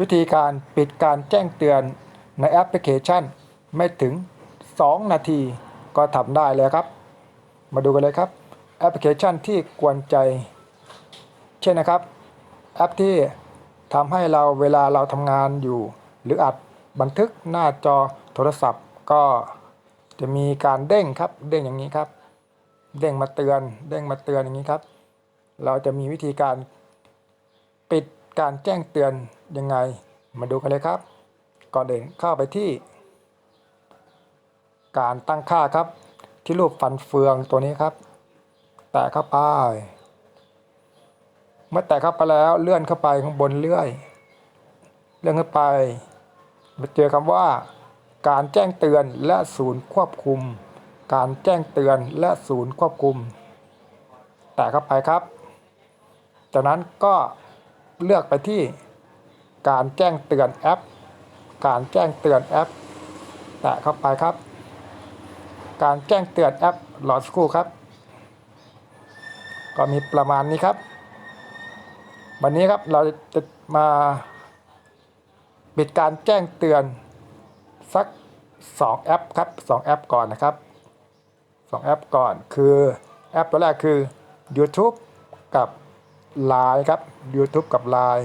วิธีการปิดการแจ้งเตือนในแอปพลิเคชัน ไม่ถึง 2 นาทีก็ทำได้เลยครับ มาดูกันเลยครับ แอปพลิเคชันที่กวนใจ เช่นนะครับ แอปที่ทำให้เราเวลาเราทำงานอยู่ หรืออัดบันทึกหน้าจอโทรศัพท์ก็จะมีการเด้งครับเด้งอย่างนี้ครับ เด้งมาเตือน เด้งมาเตือนอย่างนี้ครับ เราจะมีวิธีการปิด การแจ้งเตือนยังไง มาดูกันเลยครับ ก่อนอื่นเข้าไปที่ การตั้งค่าครับ ที่รูปฟันเฟืองตัวนี้ครับ แตะเข้าไป เมื่อแตะเข้าไปแล้วเลื่อนเข้าไปข้างบนเรื่อย เลื่อนขึ้นไปมาเจอคำว่า การแจ้งเตือนและศูนย์ควบคุม การแจ้งเตือนและศูนย์ควบคุม แตะเข้าไปครับ จากนั้นก็ เลือกไปที่การแจ้งเตือนแอป การแจ้งเตือนแอป แตะเข้าไปครับ การแจ้งเตือนแอปรอดสกู่ครับ ก็มีประมาณนี้ครับ วันนี้ครับเราจะมาปิดการแจ้งเตือนสัก 2 แอปครับ 2 แอปก่อนนะครับ 2 แอปก่อนคือแอปตัวแรกคือ YouTube กับ Line ครับ YouTube กับ Line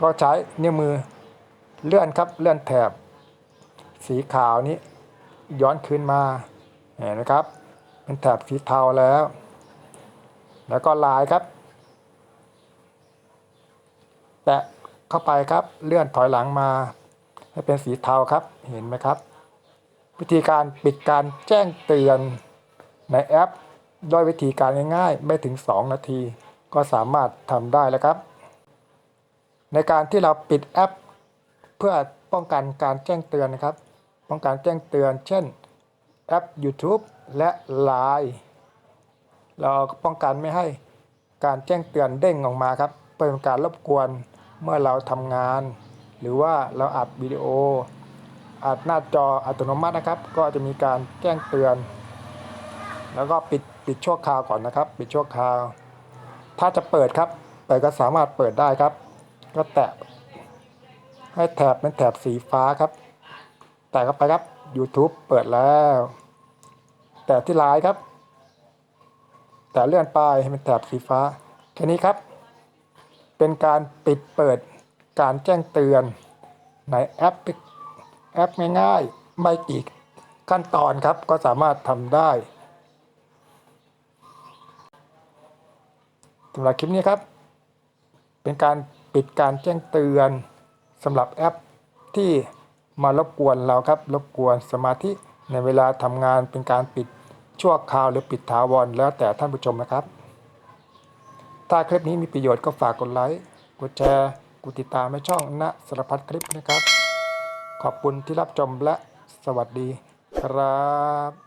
ก็ใช้นิ้วมือเลื่อนครับเลื่อนแถบ สีขาวนี้ ย้อนคืนมาเห็นไหมครับเป็นแถบสีเทาแล้ว แล้วก็ลายครับ แตะเข้าไปครับเลื่อนถอยหลังมา ให้เป็นสีเทาครับเห็นไหมครับ วิธีการปิดการแจ้งเตือนในแอป ด้วยวิธีการง่ายๆ ไม่ถึง 2 นาที ก็สามารถทำได้แล้วครับ ในการที่เราปิดแอป เพื่อป้องกันการแจ้งเตือนนะครับ ป้องกันแจ้งเตือน เช่นแอป YouTube และ Line เราป้องกันไม่ให้การแจ้งเตือนเด้งออกมาครับเพื่อเป็นการรบกวนเมื่อเราทำงาน หรือว่าเราอัดวิดีโออัดหน้าจออัตโนมัตินะครับ ก็จะมีการแจ้งเตือน แล้วก็ปิดปิดชั่วคราวก่อนนะครับ ปิดชั่วคราว ถ้าจะเปิดครับ เปิดก็สามารถเปิดได้ครับ ก็แตะให้แถบเป็นแถบสีฟ้าครับ แตะเข้าไปครับ YouTube เปิดแล้ว แตะที่ไลน์ครับ แต่เลื่อนไปให้เป็นแถบสีฟ้า แค่นี้ครับ เป็นการปิดเปิดการแจ้งเตือนในแอปแอปง่ายๆ ไม่กี่ขั้นตอนครับก็สามารถทำได้ สำหรับคลิปนี้ครับ เป็นการปิดการแจ้งเตือนสำหรับแอปที่มารบกวนเราครับ รบกวนสมาธิในเวลาทำงานเป็นการปิดชั่วคราวหรือปิดถาวรแล้วแต่ท่านผู้ชมนะครับ ถ้าคลิปนี้มีประโยชน์ก็ฝากกดไลค์ กดแชร์ กดติดตามให้ช่องณสารพัดคลิปนะครับ ขอบคุณที่รับชมและสวัสดีครับ